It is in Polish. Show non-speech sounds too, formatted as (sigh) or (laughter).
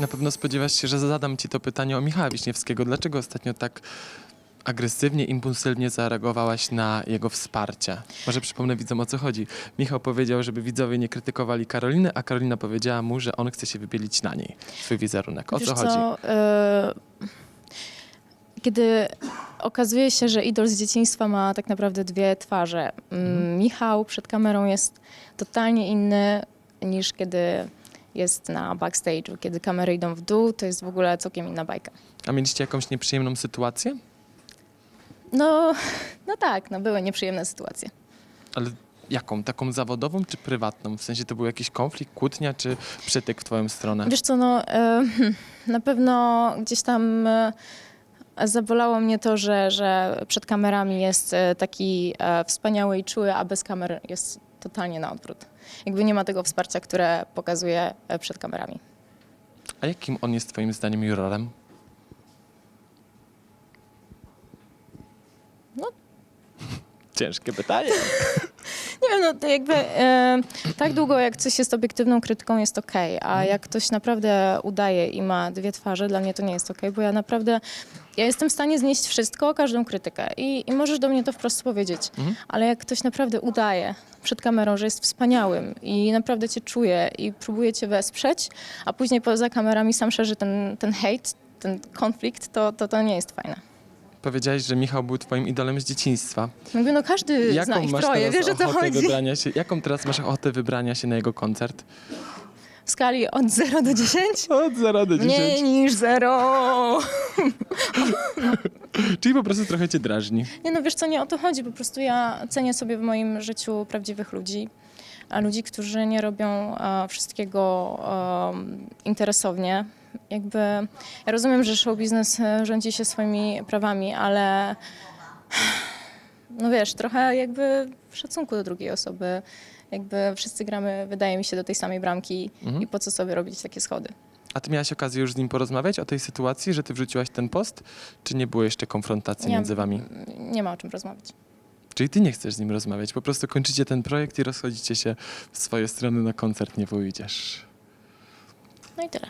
Na pewno spodziewasz się, że zadam ci to pytanie o Michała Wiśniewskiego. Dlaczego ostatnio tak agresywnie, impulsywnie zareagowałaś na jego wsparcie? Może przypomnę widzom o co chodzi. Michał powiedział, żeby widzowie nie krytykowali Karoliny, a Karolina powiedziała mu, że on chce się wybielić na niej, swój wizerunek. O Wiesz co chodzi? co, e, kiedy okazuje się, że idol z dzieciństwa ma tak naprawdę dwie twarze. Mm, Michał przed kamerą jest totalnie inny niż kiedy jest na backstage'u. Kiedy kamery idą w dół, to jest w ogóle całkiem inna bajka. A mieliście jakąś nieprzyjemną sytuację? No, no tak, no były nieprzyjemne sytuacje. Ale jaką? Taką zawodową czy prywatną? W sensie to był jakiś konflikt, kłótnia czy przytyk w twoją stronę? Wiesz co, no e, na pewno gdzieś tam e, zabolało mnie to, że, że przed kamerami jest e, taki wspaniały i czuły, a bez kamer jest totalnie na odwrót. Jakby nie ma tego wsparcia, które pokazuje e, przed kamerami. A jakim on jest twoim zdaniem jurorem? No. (laughs) Ciężkie pytanie. (laughs) Nie wiem, no to jakby e, tak długo jak coś jest obiektywną krytyką jest okej, a jak ktoś naprawdę udaje i ma dwie twarze, dla mnie to nie jest okej, bo ja naprawdę, ja jestem w stanie znieść wszystko, każdą krytykę i, i możesz do mnie to wprost powiedzieć, Mhm. ale jak ktoś naprawdę udaje przed kamerą, że jest wspaniałym i naprawdę cię czuje i próbuje cię wesprzeć, a później poza kamerami sam szerzy ten, ten hejt, ten konflikt, to, to, to nie jest fajne. Powiedziałeś, że Michał był twoim idolem z dzieciństwa. Jakby no każdy zna Jaką ich masz troje, wiesz o co chodzi? wybrania się, jaką teraz masz ochotę wybrania się na jego koncert? W skali od 0 do 10? Od 0 do 10. Mniej niż 0! (laughs) (laughs) Czyli po prostu trochę cię drażni. Nie no, wiesz co, nie o to chodzi. Po prostu ja cenię sobie w moim życiu prawdziwych ludzi. A ludzi, którzy nie robią e, wszystkiego interesownie. Jakby, ja rozumiem, że show biznes e, rządzi się swoimi prawami, ale (sighs) no wiesz, trochę jakby szacunku do drugiej osoby. Jakby wszyscy gramy, wydaje mi się, do tej samej bramki Mhm. i po co sobie robić takie schody. A ty miałaś okazję już z nim porozmawiać o tej sytuacji, że ty wrzuciłaś ten post? Czy nie było jeszcze konfrontacji Nie. między wami? Nie ma o czym rozmawiać. Czyli ty nie chcesz z nim rozmawiać, po prostu kończycie ten projekt i rozchodzicie się w swoje strony na koncert, nie pójdziesz. No i tyle.